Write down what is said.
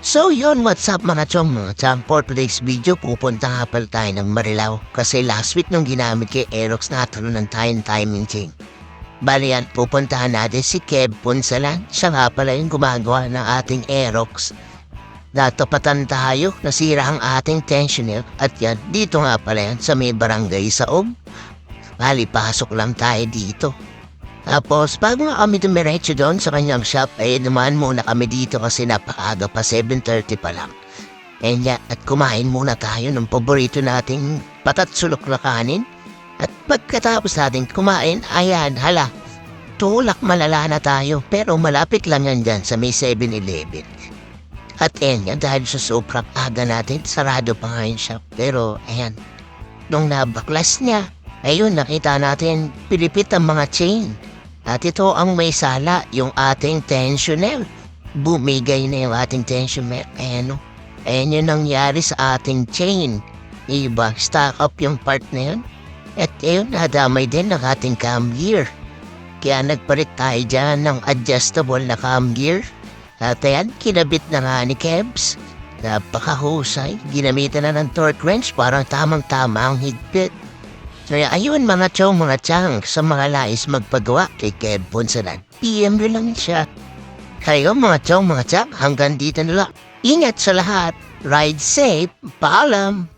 So yun, what's up mga chong? Mga chong For today's video, pupunta nga pala tayo ng Marilao. Kasi last week nung ginamit kay Aerox tayo ng timing chain. Bali yan, pupuntahan natin si Kev Punsalan. Siya nga pala yung gumagawa ng ating Aerox Natapatan tayo, nasira ang ating tensioner At yan, dito nga pala yan sa may barangay sa Og Bali, pasok lang tayo dito tapos, bago nga kami dumiretso doon sa kanyang shop, ay naman muna kami dito kasi napakaaga pa, 7.30 pa lang. And ya, at kumain muna tayo ng paborito nating patat sulok na kanin. At pagkatapos natin kumain, ayan, hala, tulak malala na tayo, pero malapit lang yan dyan sa may 7-Eleven. At ayan nga, dahil sa sobrang aga natin, sarado pa nga yung shop. Pero, ayan, nung nabaklas niya, ayun, nakita natin, pilipit ang mga chain. At ito ang may sala, yung ating tensioner. Bumigay na yung ating tensioner. Ayan o. Ayan yung nangyari sa ating chain. Iba, stock up yung part na yun. At ayun, nadamay din ng ating cam gear. Kaya nagpalit tayo dyan ng adjustable na cam gear. At ayan, kinabit na nga ni Kebs. Napakahusay. Ginamitan na ng torque wrench parang tamang-tama ang higpit. Kaya ayun mga chong mga chang sa mga lais magpagawa kay Kev Ponsalan. PM nyo lang siya. Kayo mga chong mga chang hanggang dito na lang. Ingat sa lahat. Ride safe. Paalam.